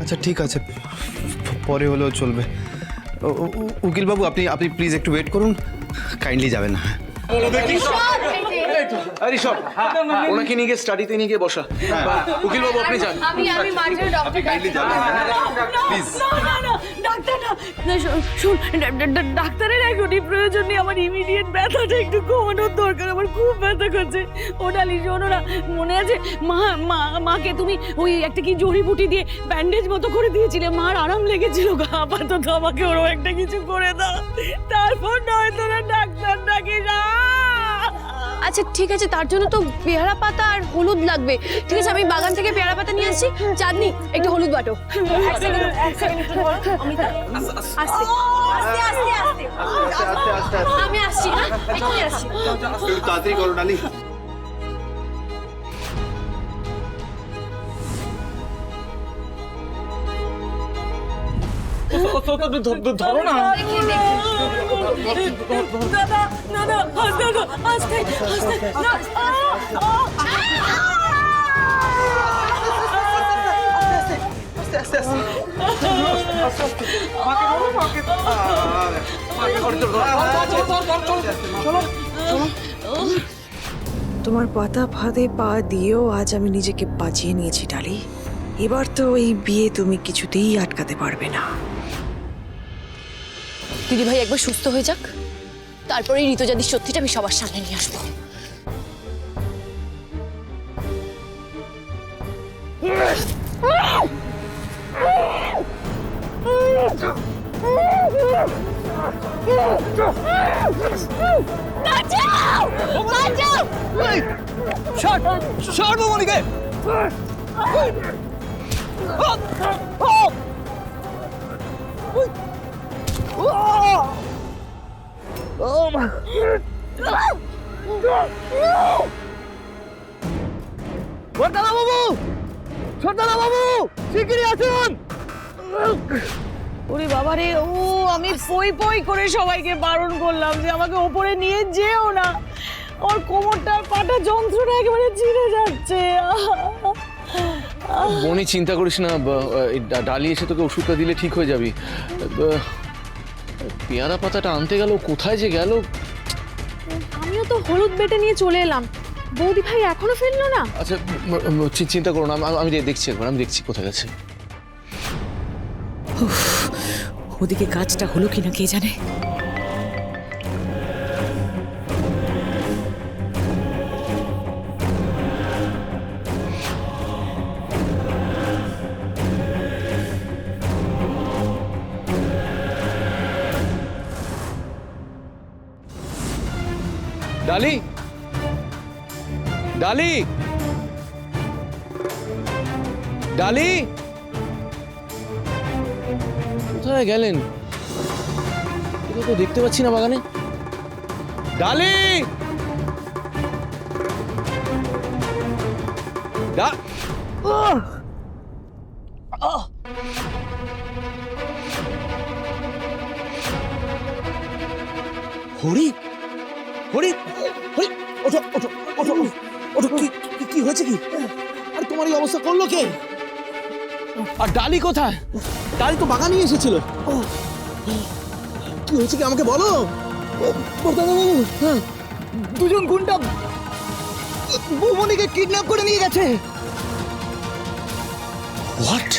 আচ্ছা ঠিক আছে। পরে হলেও চলবে। উকিলবাবু আপনি আপনি প্লিজ একটু ওয়েট করুন। কাইন্ডলি যাবেন না। আরে সব ওনাকে নিয়ে গিয়ে স্টাডিতে নিয়ে গিয়ে বসা। উকিল বাবু আপনি যান। আমি আমি মার্জের ডক্টর কাইন্ডলি যাবেন প্লিজ না না ডাক্তার না না, শোন, শোন ডা- ডা- ডা- ডাক্তারের এখনই প্রয়োজন নেই আমার ইমিডিয়েট ব্যথাটা একটু কমানোর দরকার আমার খুব ব্যথা করছে। ও ডালি শোনো না মনে আছে মা মা মাকে তুমি ওই একটা কি জড়িবুটি দিয়ে ব্যান্ডেজ মতো করে দিয়েছিলে? মার আরাম লেগেছিল গা আপাতত আমাকে ওরও একটা কিছু করে দাও। তারপর নয় তোরা ডাক্তার ডাকিস আচ্ছা ঠিক আছে তার জন্য তো পেয়ারা পাতা আর হলুদ লাগবে। ঠিক আছে আমি বাগান থেকে পেয়ারা পাতা নিয়ে আসছি। চাঁদনি একটু হলুদ বাটো। আমি আসছি হ্যাঁ? তাড়াতাড়ি করো ধরো দাদা দাদা না তোমার পাতা ফাঁদে পা দিয়েও আজ আমি নিজেকে বাঁচিয়ে নিয়েছি, ডালি। এবার তো এই বিয়ে তুমি কিছুতেই আটকাতে পারবে না। দিদি ভাই, একবার সুস্থ হয়ে যাক। তারপরে ঋতুজাদির সত্যিটা আমি সবার সামনে নিয়ে আসব। বাঁচাও! সর্বমণিকে বর্তলা বাবু ছোটলা বাবু শিগগিরই আসুন! ওরে বাবা রে ও আমি পই পই করে সবাইকে বারণ করলাম যে আমাকে ওপরে নিয়ে যেও না। ওর কোমরটা পাটা যন্ত্রটা একেবারে ছিঁড়ে যাচ্ছে। বনি চিন্তা করিস না ডালি এসে তোকে ওষুধটা দিলে ঠিক হয়ে যাবি। পেয়ারা পাতাটা আনতে গেল কোথায় যে গেল? আমিও তো হলুদ বেটে নিয়ে চলে এলাম। বৌদি ভাই এখনও ফিরলো না? আচ্ছা চিন্তা করো না আমি- আমি দেখছি একবার আমি দেখছি কোথায় গেছে। ওদিকে কাজটা হলো কিনা কে জানে? ডালি? ডালি? ডালি? কোথায় গেলেন? তো দেখতে পাচ্ছি না বাগানে। ডালি! হরি? হরি হরি ওঠো ওঠো ওঠো ওঠো। কি কি- হয়েছে কি? আর তোমার এই অবস্থা করল কে? আর ডালি কোথায়? ডালি তো বাগানই এসেছিল। কি হয়েছে কি আমাকে বলো? বাবু হ্যাঁ দুজন গুন্ডা বৌমনিকে কিডন্যাপ করে নিয়ে গেছে। হোয়াট